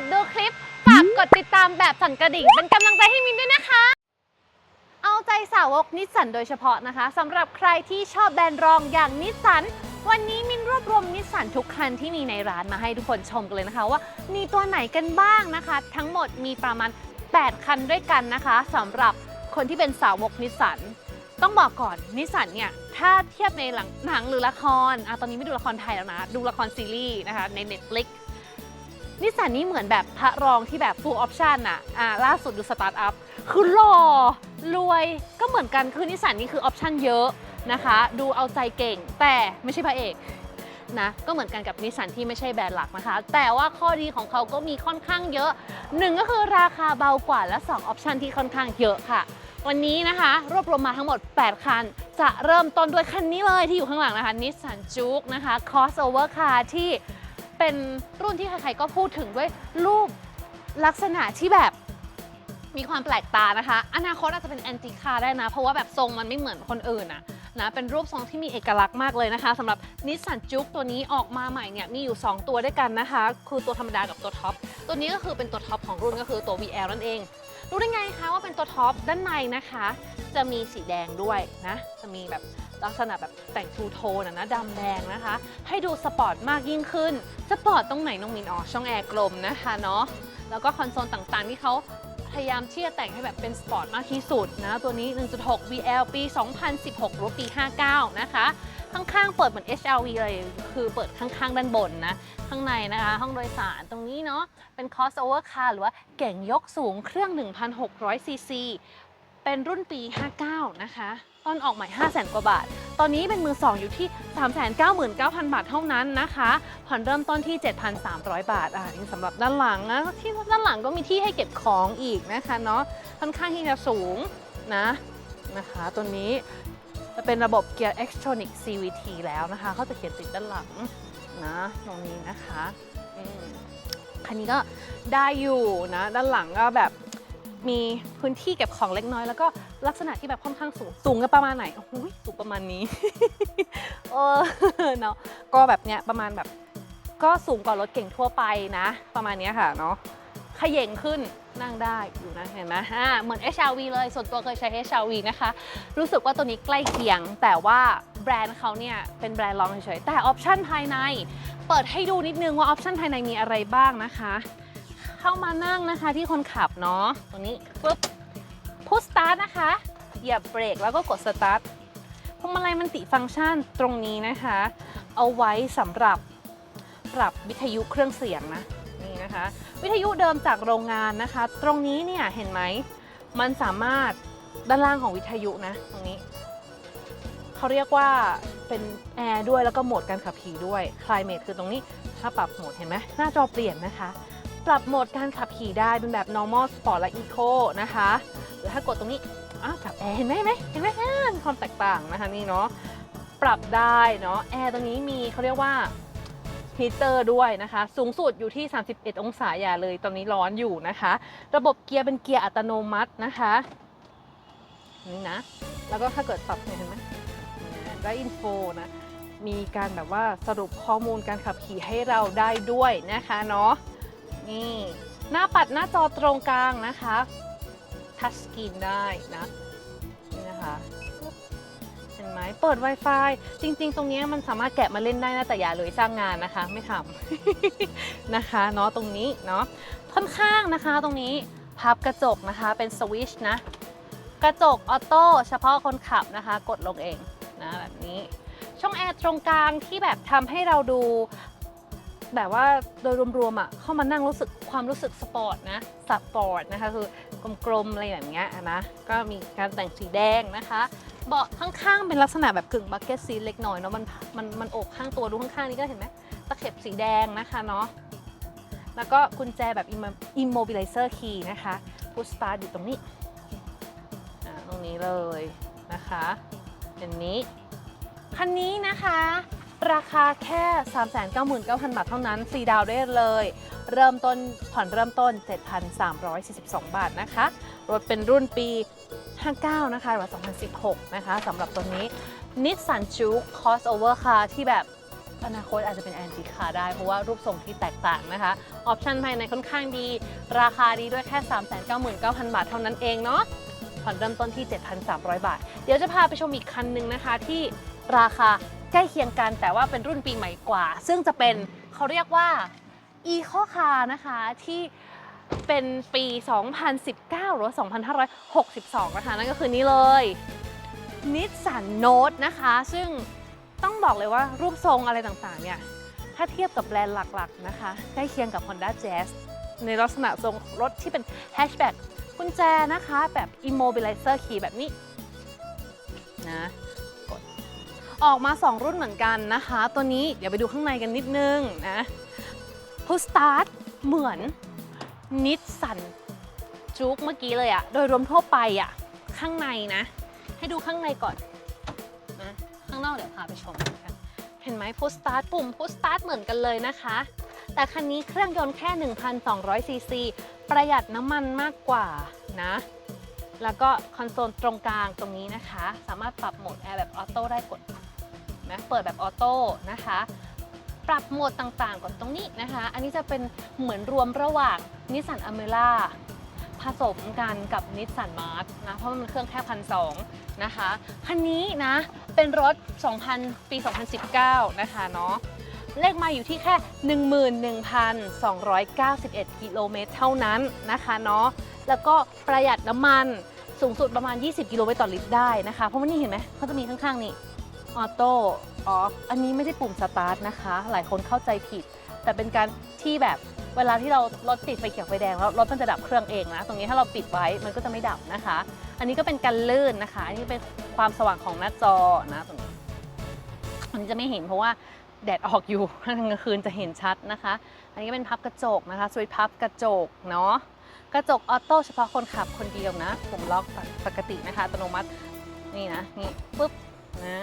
ดดูคลิป ฝากกดติดตามแบบสั่นกระดิ่ง เป็นกำลังใจให้มินด้วยนะคะ เอาใจสาวกนิสสันโดยเฉพาะนะคะสำหรับใครที่ชอบแบรนด์รองอย่างนิสสันวันนี้มินรวบรวมนิสสันทุกคันที่มีในร้านมาให้ทุกคนชมกันเลยนะคะว่ามีตัวไหนกันบ้างนะคะ ทั้งหมดมีประมาณ 8 คันด้วยกันนะคะสำหรับคนที่เป็นสาวกนิสสันต้องบอกก่อนนิสสันเนี่ยถ้าเทียบในหลังหนังหรือละครอะตอนนี้ไม่ดูละครไทยแล้วนะ ดูละครซีรีส์นะคะใน Netflix นิสสันนี่เหมือนแบบพระรองที่แบบ full option อะอ่าล่าสุดดูสตาร์ทอัพคือหล่อรวยก็เหมือนกันคือนิสสันนี่คือออปชันเยอะนะคะ ดูเอาใจเก่งแต่ไม่ใช่พระเอกนะก็เหมือนกันกับนิสสันที่ไม่ใช่แบรนด์หลักนะคะ แต่ว่าข้อดีของเขาก็มีค่อนข้างเยอะหนึ่งก็คือราคาเบากว่าและ2ออปชันที่ค่อนข้างเยอะค่ะ วันนี้นะคะ รวบรวมมาทั้งหมด 8 คัน จะเริ่มต้นด้วยคันนี้เลยที่อยู่ข้างหลังนะคะนิสสันจูกนะคะ crossover car ที่ เป็นรุ่นที่ใครๆก็พูดถึงด้วยรูปลักษณะที่แบบมีความแปลกตานะคะ อนาคตอาจจะเป็นแอนติคาได้นะ เพราะว่าแบบทรงมันไม่เหมือนคนอื่นอะนะ เป็นรูปทรงที่มีเอกลักษณ์มากเลยนะคะสำหรับนิสสันจูกตัวนี้ออกมาใหม่เนี่ยมีอยู่ 2 ตัวด้วยกันนะคะ คือตัวธรรมดากับตัวท็อป ตัวนี้ก็คือเป็นตัวท็อปของรุ่นก็คือตัว VL นั่นเอง รู้ได้ไงคะว่าเป็นตัวท็อปด้านในนะคะ จะมีสีแดงด้วยนะ จะมีแบบ ลักษณะแบบแต่งทูโทนะนะดำแดงนะคะ ให้ดูสปอร์ตมากยิ่งขึ้น สปอร์ตตรงไหนน้องมินอ๋อช่องแอร์กลมนะคะเนาะแล้วก็คอนโซลต่างๆที่เขาพยายามที่จะแต่งให้แบบเป็นสปอร์ตมากที่สุดนะ ตัวนี้ 1.6 VL ปี 2016 หรือว่าปี 59 นะคะ ข้างๆ เปิดเหมือน HRV เลย คือเปิดข้างๆ ด้านบนนะ ข้างในนะคะ ห้องโดยสารตรงนี้เนาะ เป็น crossover car หรือว่าเก่งยกสูงเครื่อง 1,600ซีซี เป็นรุ่นปี 59 นะคะ ตอนออกใหม่ 500,000 กว่าบาท ตอนนี้เป็นมือ 2 อยู่ที่ 399,000 บาทเท่านั้นนะคะ ผ่อนเริ่มต้นที่ 7,300 บาท อ่านี่สำหรับด้านหลังนะ ที่ด้านหลังก็มีที่ให้เก็บของอีกนะคะเนาะ ค่อนข้างที่จะสูงนะ นะคะ ตัวนี้จะเป็นระบบเกียร์ Xtronic CVT แล้วนะคะ เขาจะเขียนติดด้านหลังนะ ตรงนี้นะคะอืมคันนี้ก็ได้อยู่นะ ด้านหลังก็แบบ มีพื้นที่เก็บของเล็กน้อย แล้วก็ลักษณะที่แบบค่อนข้างสูง สูงกันประมาณไหนโอ้โหสูงประมาณนี้ เออเนาะก็แบบเนี้ยประมาณแบบ ก็สูงกว่ารถเก่งทั่วไปนะ ประมาณเนี้ยค่ะเนาะขย่งขึ้นนั่งได้อยู่นะเห็นไหมอ่าเหมือน HRV เลยส่วนตัวเคยใช้ HRV นะคะ รู้สึกว่าตัวนี้ใกล้เคียง แต่ว่าแบรนด์เขาเนี่ยเป็นแบรนด์รองเฉยๆแต่ออปชั่นภายใน เปิดให้ดูนิดนึงว่าออปชั่นภายในมีอะไรบ้างนะคะ เข้ามานั่งนะคะที่คนขับเนาะตรงนี้ปุ๊บพุชสตาร์ทนะคะเหยียบเบรกแล้วก็กดสตาร์ทพวงมาลัยมันติฟังก์ชันตรงนี้นะคะ เอาไว้สำหรับปรับวิทยุเครื่องเสียงนะนี่นะคะ วิทยุเดิมจากโรงงานนะคะ ตรงนี้เนี่ยเห็นไหมมันสามารถด้านล่างของวิทยุนะ ตรงนี้เขาเรียกว่าเป็นแอร์ด้วยแล้วก็โหมดการขับขี่ด้วย Climate คือตรงนี้ถ้าปรับโหมดเห็นไหมหน้าจอเปลี่ยนนะคะ ปรับโหมดการขับขี่ได้เป็นแบบ normal sport และ eco นะคะหรือถ้ากดตรงนี้อ้าวปรับแอร์เห็นไหมเห็นไหมเห็นไหมมีความแตกต่างนะคะนี่เนาะปรับได้เนาะแอร์ตรงนี้มีเขาเรียกว่าฮีเตอร์ด้วยนะคะ สูงสุดอยู่ที่ 31 องศาอย่าเลย ตอนนี้ร้อนอยู่นะคะ ระบบเกียร์เป็นเกียร์อัตโนมัตินะคะนี่นะ แล้วก็ถ้าเกิดปรับเนี่ยเห็นไหมได้อินโฟนะมีการแบบว่าสรุปข้อมูลการขับขี่ให้เราได้ด้วยนะคะเนาะ นี่ หน้าปัดหน้าจอตรงกลางนะคะทัชสกรีนได้นะนี่นะคะเห็นไหมเปิด Wi-Fi จริง ๆ ตรงนี้มันสามารถแกะมาเล่นได้นะแต่อย่าเลยสร้างงานนะคะ ไม่ทำนะคะเนาะตรงนี้เนาะค่อนข้างนะคะตรงนี้พับกระจกนะคะเป็นสวิชนะกระจกออโต้เฉพาะคนขับนะคะ กดลงเองนะแบบนี้ช่องแอร์ตรงกลางที่แบบทำให้เราดู แบบว่าโดยรวมๆอะเข้ามานั่งรู้สึกความรู้สึกสปอร์ตนะสปอร์ตนะคะคือกลมๆอะไรอย่างเงี้ยนะก็มีการแต่งสีแดงนะคะเบาะข้างๆเป็นลักษณะแบบกึ่งบักเก็ตซีเล็กน้อยเนาะมันมันมันโอกข้างตัวดูข้างๆนี่ก็เห็นไหมตะเข็บสีแดงนะคะเนาะแล้วก็กุญแจแบบ immobilizer key นะคะพุชสตาร์อยู่ตรงนี้อ่าตรงนี้เลยนะคะเป็นนี้คันนี้นะคะ ราคาแค่ 399,000 บาทเท่านั้นฟรีดาวได้เลย เริ่มต้นผ่อนเริ่มต้น 7,342 บาทนะคะ รถเป็นรุ่นปี 59 นะคะหรือว่า 2016 นะคะสำหรับตัวนี้ Nissan Juke Crossover Car ที่แบบอนาคตอาจจะเป็นแอนติคาได้ เพราะว่ารูปทรงที่แตกต่างนะคะ ออปชันภายในค่อนข้างดี ราคาดีด้วยแค่ 399,000 บาทเท่านั้นเองเนาะผ่อนเริ่มต้นที่ 7,300 บาท เดี๋ยวจะพาไปชมอีกคันหนึ่งนะคะที่ราคา ใกล้เคียงกันแต่ว่าเป็นรุ่นปีใหม่กว่า ซึ่งจะเป็นเขาเรียกว่า e c o car นะคะที่เป็นปี 2019 หรือ 2562 นะคะ นั่นก็คือนี่เลยนิสสันโน e นะคะ ซึ่งต้องบอกเลยว่ารูปทรงอะไรต่างๆ เนี่ย ถ้าเทียบกับแบรนด์หลักๆ นะคะใกล้เคียงกับ Honda Jazz ในลักษณะทรงรถที่เป็นแฮชแบ็กกุญแจนะคะ แบบ Immobilizer Key แบบนี้นะ ออกมา 2 รุ่นเหมือนกันนะคะ ตัวนี้เดี๋ยวไปดูข้างในกันนิดนึงนะพุสตาร์ทเหมือนนิสสันจุกเมื่อกี้เลยอะโดยรวมทั่วไปอะข้างในนะ ให้ดูข้างในก่อนนะข้างนอกเดี๋ยวพาไปชมกันเห็นไหมพุสตาร์ทปุ่มพุสตาร์ทเหมือนกันเลยนะคะ แต่คันนี้เครื่องยนต์แค่ 1,200ซีซีประหยัดน้ำมันมากกว่านะ แล้วก็คอนโซลตรงกลางตรงนี้นะคะ สามารถปรับโหมดแอร์แบบออโต้ได้กด นะเปิดแบบออโต้นะคะ ปรับโหมดต่างๆก่อนตรงนี้นะคะ อันนี้จะเป็นเหมือนรวมระหว่างนิสสันอเมร่าผสมกันกับนิสสันมาร์นะเพราะมันเครื่องแค่พันสองนะคะคันนี้นะเป็นรถ 2000 ปี 2019 นะคะเนาะเลขมาอยู่ที่แค่ 11,291 กิโลเมตรเท่านั้นนะคะเนาะแล้วก็ประหยัดน้ำมันสูงสุดประมาณ 20 กิโลเมตรต่อลิตรได้นะคะ เพราะว่านี่เห็นไหมเขาจะมีข้างๆนี่ ออโต้ออฟอันนี้ไม่ใช่ปุ่มสตาร์ทนะคะ หลายคนเข้าใจผิด แต่เป็นการที่แบบเวลาที่เรารถติดไฟเขียวไฟแดงแล้วรถมันจะดับเครื่องเองนะ ตรงนี้ถ้าเราปิดไว้มันก็จะไม่ดับนะคะ อันนี้ก็เป็นการลื่นนะคะ อันนี้เป็นความสว่างของหน้าจอนะตรงนี้อันนี้จะไม่เห็นเพราะว่าแดดออกอยู่กลางคืนจะเห็นชัดนะคะ อันนี้ก็เป็นพับกระจกนะคะสวิตช์พับกระจกเนาะ กระจกออโต้เฉพาะคนขับคนเดียวนะปุ่มล็อกปกตินะคะอัตโนมัติ นี่นะ นี่ปุ๊บนะ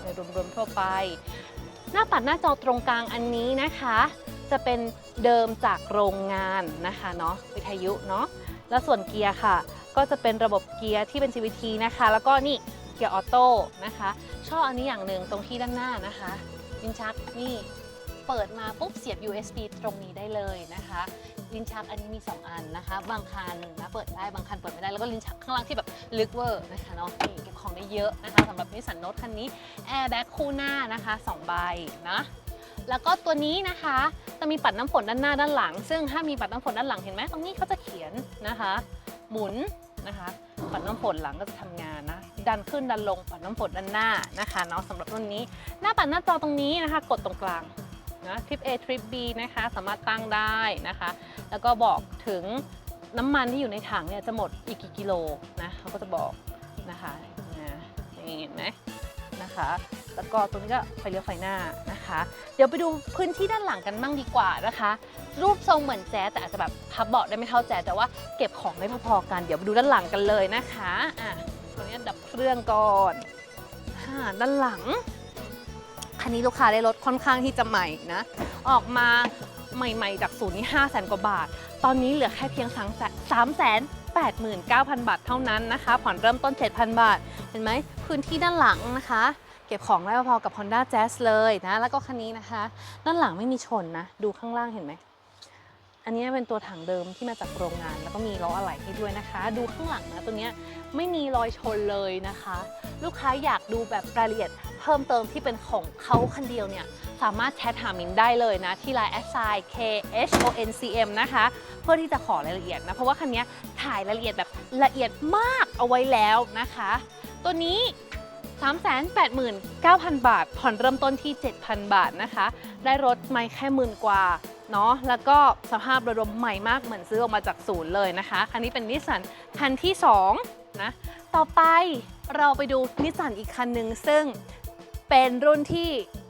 โดยรวมๆทั่วไป หน้าปัดหน้าจอตรงกลางอันนี้นะคะ จะเป็นเดิมจากโรงงานนะคะเนาะวิทยุเนาะแล้วส่วนเกียร์ค่ะ ก็จะเป็นระบบเกียร์ที่เป็น CVT นะคะ แล้วก็นี่เกียร์ออโต้นะคะ ชอบอันนี้อย่างหนึ่งตรงที่ด้านหน้านะคะลิ้นชักนี่ เปิดมาปุ๊บเสียบ USB ตรงนี้ได้เลยนะคะลิ้นชักอันนี้มี 2 อันนะคะ บางคันนะเปิดได้บางคันเปิดไม่ได้แล้วก็ลิ้นชักข้างล่างที่แบบลึกเวอร์นะคะเนาะนี่เก็บของได้เยอะนะคะสำหรับนิสสันโนตคันนี้แอร์แบ็คคู่หน้านะคะ2ใบนะแล้วก็ตัวนี้นะคะจะมีปัดน้ำฝนด้านหน้าด้านหลัง ซึ่งถ้ามีปัดน้ำฝนด้านหลังเห็นไหมตรงนี้เขาจะเขียนนะคะ หมุนนะคะปัดน้ำฝนหลังก็จะทำงานนะดันขึ้นดันลงปัดน้ำฝนด้านหน้านะคะเนาะสำหรับรุ่นนี้ หน้าปัดหน้าจอตรงนี้นะคะ กดตรงกลาง นะทริป A ทริป B นะคะสามารถตั้งได้นะคะ แล้วก็บอกถึงน้ำมันที่อยู่ในถังเนี่ยจะหมดอีกกี่กิโลนะเขาก็จะบอกนะคะนี่เห็นไหมนะคะ แล้วก็ตรงนี้ก็ไฟเลี้ยวไฟหน้านะคะ เดี๋ยวไปดูพื้นที่ด้านหลังกันบ้างดีกว่านะคะ รูปทรงเหมือนแจ๊แต่อาจจะแบบพับเบาะได้ไม่เท่าแจ๊แต่ว่าเก็บของได้พอๆกันเดี๋ยวไปดูด้านหลังกันเลยนะคะอะตรงนี้ดับเครื่องก่อนอ่าด้านหลัง คันนี้ลูกค้าได้รถค่อนข้างที่จะใหม่นะ ออกมาใหม่ๆ จากศูนย์นี่5 0 0แสนกว่าบาท ตอนนี้เหลือแค่เพียง3 3 8 9 0 0 0 บาทเท่านั้นนะคะ ผ่อนเริ่มต้น 7,000 บาท เห็นไหม พื้นที่ด้านหลังนะคะ เก็บของได้พอๆกับ Honda Jazz เลยนะ แล้วก็คันนี้นะคะ ด้านหลังไม่มีชนนะ ดูข้างล่างเห็นไหม อันนี้เป็นตัวถังเดิมที่มาจากโรงงาน แล้วก็มีล้ออะไหล่ให้ด้วยนะคะ ดูข้างหลังนะตัวนี้ไม่มีรอยชนเลยนะคะ ลูกค้าอยากดูแบบรายละเอียดเพิ่มเติมที่เป็นของเขาคันเดียวเนี่ยสามารถแชทหามินได้เลยนะ ที่ Line แอดไซน์ K H O N C M นะคะ เพื่อที่จะขอรายละเอียดนะ เพราะว่าคันนี้ถ่ายรายละเอียดแบบละเอียดมากเอาไว้แล้วนะคะ ตัวนี้ 389,000 บาท ผ่อนเริ่มต้นที่ 7,000 บาทนะคะ ได้รถไม่แค่หมื่นกว่า เนาะแล้วก็สภาพโดยรวมใหม่มากเหมือนซื้อออกมาจากศูนย์เลยนะคะ คันนี้เป็นนิสสันคันที่2นะต่อไปเราไปดูนิสสันอีกคันหนึ่งซึ่งเป็นรุ่นที่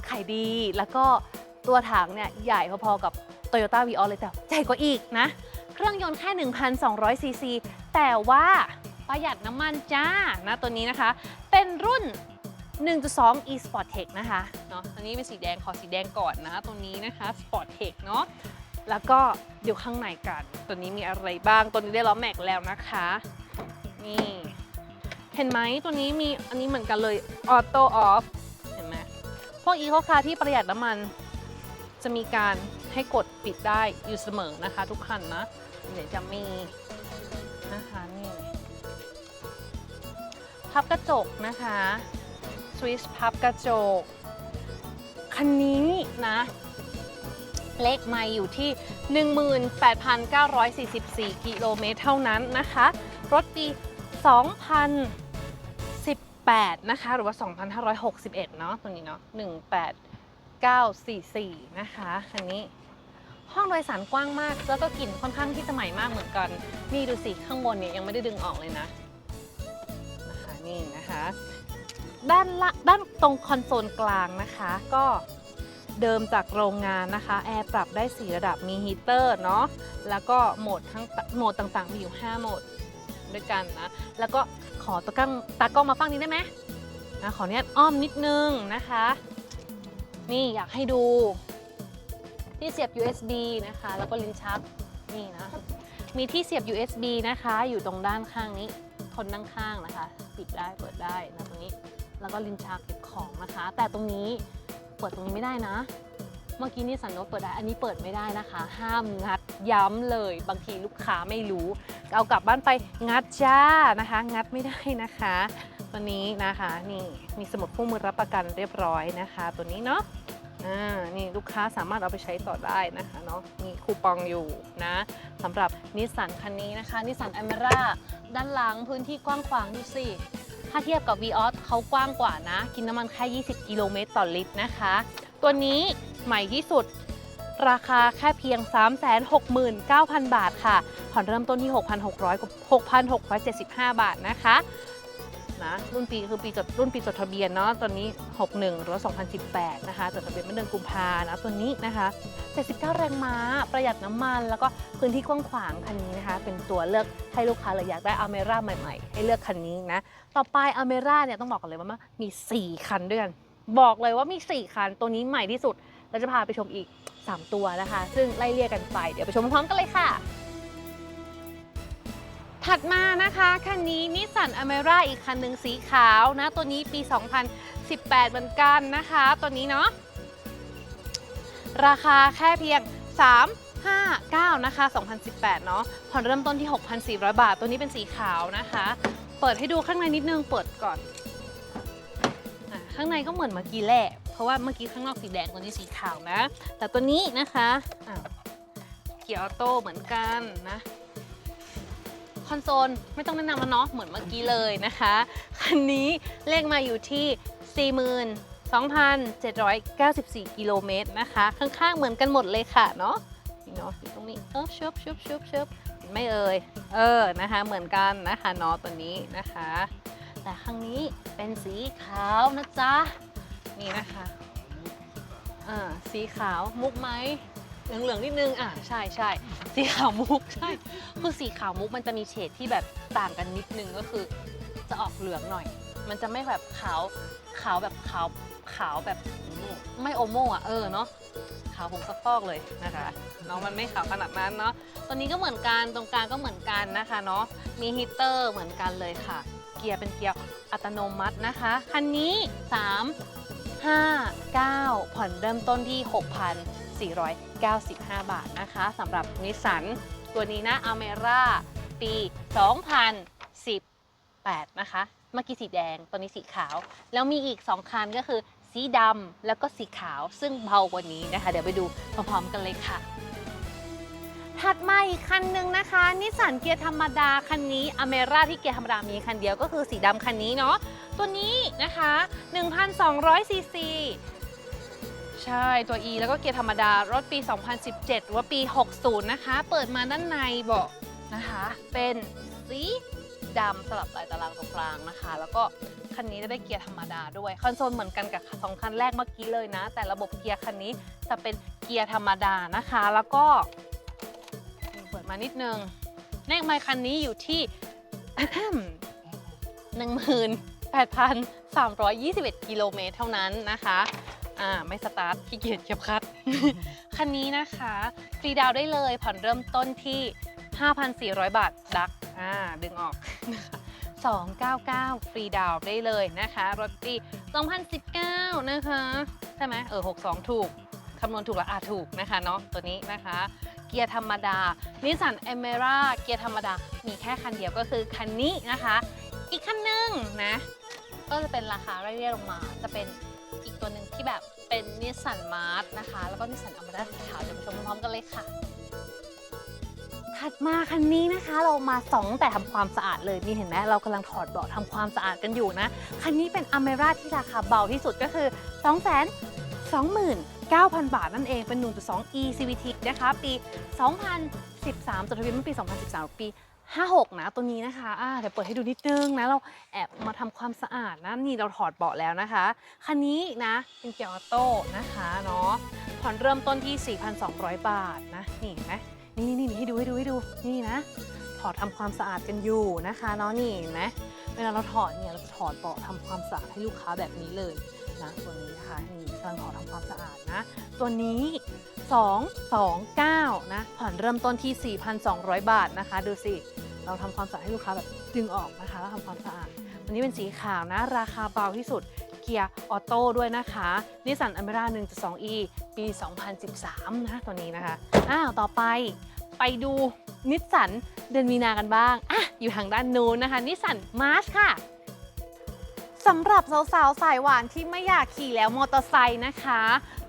ขายดี แล้วก็ตัวถังเนี่ยใหญ่พอๆกับ Toyota v ีออเลยแต่ใหญ่กว่าอีกนะ เครื่องยนต์แค่ 1,200 ซีซี แต่ว่าประหยัดน้ำมันจ้านะตัวนี้นะคะ เป็นรุ่น 1.2 e Sport Tech นะคะเนาะอันนี้เป็นสีแดงขอสีแดงก่อนนะตัวนี้นะคะ Sport Tech เนาะแล้วก็เดี๋ยวข้างในกัน ตัวนี้มีอะไรบ้าง ตัวนี้ได้ล้อแม็กแล้วนะคะ นี่ เห็นไหมตัวนี้มีอันนี้เหมือนกันเลย Auto Off เห็นไหมพวกอีโคคาร์ที่ประหยัดน้ำมัน จะมีการให้กดปิดได้อยู่เสมอนะคะ ทุกคันนะ เดี๋ยวจะมีนะคะนี่พับกระจกนะคะ สวิสพับกระจก คันนี้นะ เลขไม่อยู่ที่ 18,944 กิโลเมตรเท่านั้นนะคะ รถปี 2018 นะคะ หรือว่า 2,561 เนาะตัวนี้เนาะ18944 นะคะ คันนี้ห้องโดยสารกว้างมาก แล้วก็กลิ่นค่อนข้างที่จะใหม่มากเหมือนกัน นี่ดูสิ ข้างบนเนี่ยยังไม่ได้ดึงออกเลยนะ นะคะ นี่นะคะ ด้านละด้านตรงคอนโซลกลางนะคะ ก็เดิมจากโรงงานนะคะ แอร์ปรับได้ 4 ระดับมีฮีเตอร์เนาะแล้วก็โหมดทั้งโหมดต่างๆ มีอยู่ 5 โหมดด้วยกันนะ แล้วก็ขอตะกล้องตากล้องมาฟังนี้ได้ไหมนะขออนุญาตอ้อมนิดนึงนะคะ นี่อยากให้ดูที่เสียบ USB นะคะ แล้วก็ลิ้นชักนี่นะ มีที่เสียบ USB นะคะ อยู่ตรงด้านข้างนี้คนนั่งข้างนะคะ ปิดได้เปิดได้นะตรงนี้ แล้วก็ลิ้นชักเก็บของนะคะ แต่ตรงนี้เปิดตรงนี้ไม่ได้นะ เมื่อกี้นี่สันนกเปิดได้ อันนี้เปิดไม่ได้นะคะ ห้ามงัดย้ำเลย บางทีลูกค้าไม่รู้ เอากลับบ้านไปงัดจ้านะคะ งัดไม่ได้นะคะ ตัวนี้นะคะนี่มีสมุดคู่มือรับประกันเรียบร้อยนะคะ ตัวนี้เนาะอ่านี่ลูกค้าสามารถเอาไปใช้ต่อได้นะคะเนาะมีคูปองอยู่นะสำหรับนิสสันคันนี้นะคะนิสสันแอเมร่าด้านหลังพื้นที่กว้างขวางดูสิ ถ้าเทียบกับ Vios เขากว้างกว่านะ กินน้ำมันแค่ 20 กิโลเมตรต่อลิตรนะคะ ตัวนี้ใหม่ที่สุด ราคาแค่เพียง 369,000 บาทค่ะ ผ่อนเริ่มต้นที่ 6,600 6,675 บาทนะคะ นะรุ่นปีคือปีจดรุ่นปีจดทะเบียนเนาะตัวนี้ 61หรือ2018 นะคะจดทะเบียนเมื่อเดือนกุมภานะตัวนี้นะคะ 79 แรงม้าประหยัดน้ำมัน แล้วก็พื้นที่กว้างขวางคันนี้นะคะ เป็นตัวเลือกให้ลูกค้าเลยอยากได้อเมร่าใหม่ๆ ให้เลือกคันนี้นะ ต่อไปอเมร่าเนี่ยต้องบอกกันเลยว่ามี 4 คันด้วยกัน บอกเลยว่ามี 4 คันตัวนี้ใหม่ที่สุดเราจะพาไปชมอีก 3 ตัวนะคะ ซึ่งไล่เรียกกันไปเดี๋ยวไปชมพร้อมกันเลยค่ะ ถัดมานะคะคันนี้นิสสันอเมร่าอีกคันหนึ่งสีขาวนะ ตัวนี้ปี 2018 เหมือนกันนะคะ ตัวนี้เนาะราคาแค่เพียง 359 นะคะ 2018 เนาะผ่อนเริ่มต้นที่ 6,400 บาท ตัวนี้เป็นสีขาวนะคะ เปิดให้ดูข้างในนิดนึงเปิดก่อนอข้างในก็เหมือนเมื่อกี้แหละเพราะว่าเมื่อกี้ข้างนอกสีแดงตัวนี้สีขาวนะ แต่ตัวนี้นะคะอะเกียร์ออโต้เหมือนกันนะ คอนโซลไม่ต้องแนะนำแล้วเนาะเหมือนเมื่อกี้เลยนะคะ คันนี้เลขมาอยู่ที่ 42,794 กิโลเมตรนะคะ ข้างๆเหมือนกันหมดเลยค่ะเนาะนี่เนาะอยู่ตรงนี้เออชุบชุบชุบชุบไม่เอ่ยเออนะคะเหมือนกันนะคะเนาะตัวนี้นะคะ แต่ครั้งนี้เป็นสีขาวนะจ๊ะนี่นะคะอ่าสีขาวมุกไหม เหลืองๆนิดนึงอะ ใช่ใช่สีขาวมุกใช่คือสีขาวมุกมันจะมีเฉดที่แบบต่างกันนิดนึงก็คือ จะออกเหลืองหน่อย มันจะไม่แบบขาวขาวแบบขาวขาวแบบไม่โอโม่อะเออเนาะขาวผงซักฟอกเลยนะคะเนาะมันไม่ขาวขนาดนั้นเนาะตัวนี้ก็เหมือนกันตรงกลางก็เหมือนกันนะคะเนาะมีฮีเตอร์เหมือนกันเลยค่ะ เกียร์เป็นเกียร์อัตโนมัตินะคะคันนี้ 3 5 9 ผ่อนเริ่มต้นที่ 6,495 บาทนะคะสำหรับนิสสันตัวนี้นะอเมร่าปี 2018 นะคะ เมื่อกี้สีแดงตัวนี้สีขาว แล้วมีอีก 2 คันก็คือสีดำแล้วก็สีขาวซึ่งเบากว่านี้นะคะ เดี๋ยวไปดูพร้อมๆกันเลยค่ะ ถัดมาอีกคันหนึ่งนะคะ นิสสันเกียร์ธรรมดาคันนี้อเมร่าที่เกียร์ธรรมดามีคันเดียวก็คือสีดำคันนี้เนาะตัวนี้นะคะ 1,200ซีซี ใช่ตัว E แล้วก็เกียร์ธรรมดารถปี 2017 หรือว่าปี 60 นะคะ เปิดมาด้านในเบาะนะคะ เป็นสีดำสลับลายตารางตรงกลางนะคะ แล้วก็คันนี้จะได้เกียร์ธรรมดาด้วย คอนโซลเหมือนกันกับสองคันแรกเมื่อกี้เลยนะ แต่ระบบเกียร์คันนี้จะเป็นเกียร์ธรรมดานะคะ แล้วก็เปิดมานิดนึงเลขไมค์คันนี้อยู่ที่18,321กิโลเมตรเท่านั้นนะคะ อ่าไม่สตาร์ทขี้เกียจเก็บคัด คันนี้นะคะฟรีดาวน์ได้เลยผ่อนเริ่มต้นที่ 5,400 บาทดักอ่าดึงออกนะคะ299 ฟรีดาวน์ได้เลยนะคะ รถปี 2019 นะคะ ใช่ไหมเออ 62 ถูก คำนวณถูกแล้วอะถูกนะคะเนาะตัวนี้นะคะ เกียร์ธรรมดานิสสันเอเมร่าเกียร์ธรรมดา มีแค่คันเดียวก็คือคันนี้นะคะ อีกคันหนึ่งนะ ก็จะเป็นราคาไล่ๆลงมาจะเป็น อีกตัวหนึ่งที่แบบเป็นนิสสันมาร์นะคะ แล้วก็นิสสันอ m ม r a สีขาวเดี๋ยวไปชมพร้อมๆกันเลยค่ะ ถัดมาคันนี้นะคะ เรามาสองแต่ทำความสะอาดเลยนี่เห็นไหมเรากำลังถอดเบาะทำความสะอาดกันอยู่นะ คันนี้เป็นอเมราที่ราคาเบาที่สุดก็คือ 2 2 29,000 บาทนั่นเองเป็น 1.2 e CVT นะคะ ปี 2013 จดทะเบียนเมื่อปี 2013 ปี 56 นะตัวนี้นะคะอ่าเดี๋ยวเปิดให้ดูนิดนึงนะ เราแอบมาทำความสะอาดนะ นี่เราถอดเบาะแล้วนะคะ คันนี้นะเป็นเกียร์ออโต้นะคะเนาะ ผ่อนเริ่มต้นที่ 4,200 บาทนะ นี่นไหมนี่นี่นี่ให้ดูให้ดูให้ดู นี่นะ ถอดทำความสะอาดกันอยู่นะคะเนาะ นี่เห็นไหมเวลาเราถอดเนี่ยเราจะถอดเบาะทำความสะอาดให้ลูกค้าแบบนี้เลยนะ ตัวนี้นะคะ นี่กำลังถอดทำความสะอาดนะ ตัวนี้ 229 นะผ่อนเริ่มต้นที่ 4,200 บาทนะคะ ดูสิ เราทำความสะอาดให้ลูกค้าแบบดึงออกนะคะ แล้วทำความสะอาดตัวนี้เป็นสีขาวนะ ราคาเบาที่สุด เกียร์ออโต้ด้วยนะคะนิสสันอเมร่า 1.2e ปี 2013 นะตัวนี้นะคะ อ้าว ต่อไปไปดูนิสสันเดือนมีนากันบ้าง อะ อยู่ทางด้านนู้นนะคะนิสสันมาร์ชค่ะสำหรับสาวๆ สายหวานที่ไม่อยากขี่แล้วมอเตอร์ไซค์นะคะ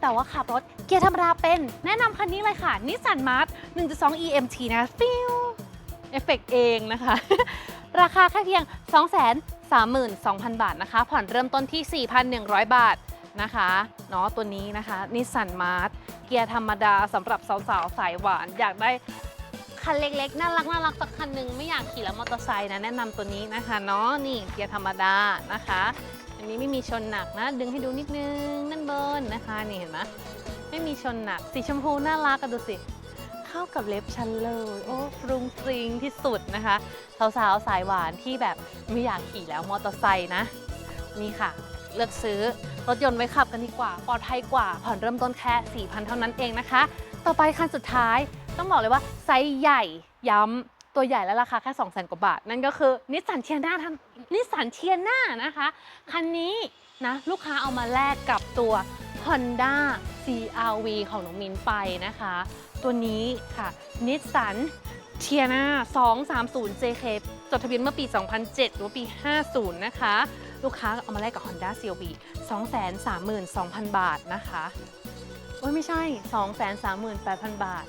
แต่ว่าขับรถ เกียร์ธรรมดาเป็น แนะนำคันนี้เลยค่ะนิสสันมาร์ท1.2 EMT นะฟิวเอฟเฟกเองนะคะ ราคาแค่เพียง 232,000 บาทนะคะ ผ่อนเริ่มต้นที่ 4,100 บาทนะคะเนาะตัวนี้นะคะนิสสันมาร์ทเกียร์ธรรมดาสำหรับสาวๆ สายหวาน อยากได้คันเล็กๆ น่ารักน่ารักสักคันหนึ่งไม่อยากขี่แล้วมอเตอร์ไซค์นะแนะนำตัวนี้นะคะเนาะนี่เกียร์ธรรมดานะคะ อันนี้ไม่มีชนหนักนะ ดึงให้ดูนิดนึงนั่นเบิร์นนะคะ นี่เห็นไหม ไม่มีชนหนัก สีชมพูน่ารักกันดูสิ เข้ากับเล็บฉันเลย โอ้ฟรุงฟริงที่สุดนะคะ สาวๆ สายหวานที่แบบไม่อยากขี่แล้วมอเตอร์ไซค์นะ นี่ค่ะ เลือกซื้อรถยนต์ไว้ขับกันดีกว่า ปลอดภัยกว่า ผ่อนเริ่มต้นแค่ 4,000 เท่านั้นเองนะคะ ต่อไปคันสุดท้ายต้องบอกเลยว่าไซส์ใหญ่ย้ำตัวใหญ่และราคาแค่ 2 0 0 0 0 0กว่าบาท นั่นก็คือนิสสันเทียนาทันนิสสันเทียนานะคะ คันนี้นะลูกค้าเอามาแลกกับตัว Honda CRV ของน้องมินไปนะคะ ตัวนี้ค่ะนิสสันเทียนา230 JK จดทะเบียนเมื่อปี 2007 หรือว่าปี 50 นะคะ ลูกค้าเอามาแลกกับ Honda CRV 232,000 บาทนะคะ โอ้ยไม่ใช่ 238,000 บาท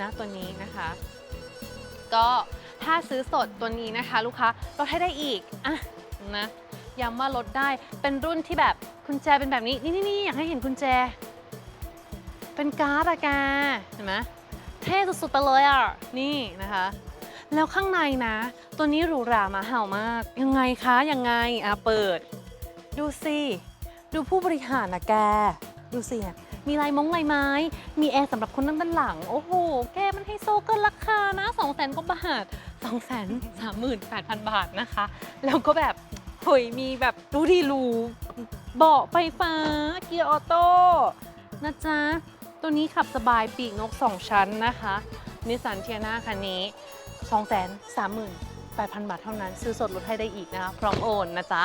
นะตัวนี้นะคะ ก็ถ้าซื้อสดตัวนี้นะคะ ลูกค้าลดให้ได้อีก อะนะ ย้ำว่าลดได้ เป็นรุ่นที่แบบกุญแจเป็นแบบนี้ นี่นี่นี่อยากให้เห็นกุญแจ เป็นการ์ดอะแกเห็นไหมเท่สุดๆไปเลยอะนี่นะคะ แล้วข้างในนะ ตัวนี้หรูหรามาเห่ามาก ยังไงคะยังไงอะเปิด ดูสิดูผู้บริหารนะแก ดูสิมีลายมงลายไม้ มีแอร์สำหรับคนนั่งด้านหลัง โอ้โห แกมันไฮโซเกินราคานะ 2 0 0 0 0 0กว่าบาท 2 3 8 0 0 0 บาทนะคะ แล้วก็แบบ เฮ้ยมีแบบดูดีรูเบาะไฟฟ้าเกียร์ออโต้นะจ๊ะ ตัวนี้ขับสบายปีกนก 2 ชั้นนะคะนิสสันเทียนาคันนี้ 2 3 8 0 0 0 บาทเท่านั้น ซื้อสดลดให้ได้อีกนะคะ พร้อมโอนนะจ๊ะ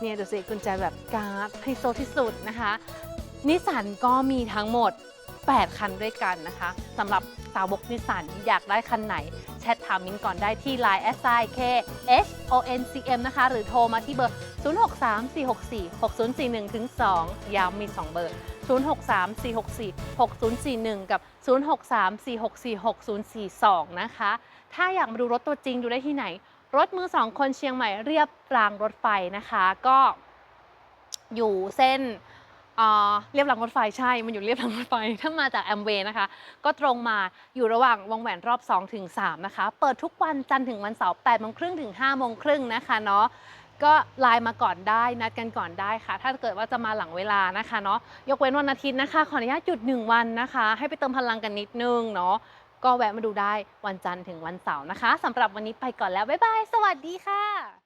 เนี่ยดูสิกุญแจแบบการ์ดไฮโซที่สุดนะคะนิสสันก็มีทั้งหมด 8 คันด้วยกันนะคะสำหรับสาวกนิสสันอยากได้คันไหน แชทถามมิ้นก่อนได้ที่ Line s i k h o n c m นะคะ หรือโทรมาที่เบอร์ 0634646041ถึง2ย้ำมี 2 เบอร์ 0634646041 กับ 0634646042 นะคะ ถ้าอยากมาดูรถตัวจริงดูได้ที่ไหน รถมือสองคนเชียงใหม่เรียบรางรถไฟนะคะ ก็อยู่เส้น อ่อเรียบรางรถไฟใช่ มันอยู่เรียบรางรถไฟ ถ้ามาจากแอมเวย์นะคะ ก็ตรงมาอยู่ระหว่างวงแหวนรอบ 2 ถึง 3 นะคะ เปิดทุกวันจันทร์ถึงวันเสาร์8โมงครึ่งถึง5โมงครึ่งนะคะเนาะ ก็ไลน์มาก่อนได้ นัดกันก่อนได้ค่ะ ถ้าเกิดว่าจะมาหลังเวลานะคะเนาะ ยกเว้นวันอาทิตย์นะคะ ขออนุญาตหยุด 1 วันนะคะ ให้ไปเติมพลังกันนิดนึงเนาะ ก็แวะมาดูได้วันจันทร์ถึงวันเสาร์นะคะสำหรับวันนี้ไปก่อนแล้ว บ๊ายบาย สวัสดีค่ะ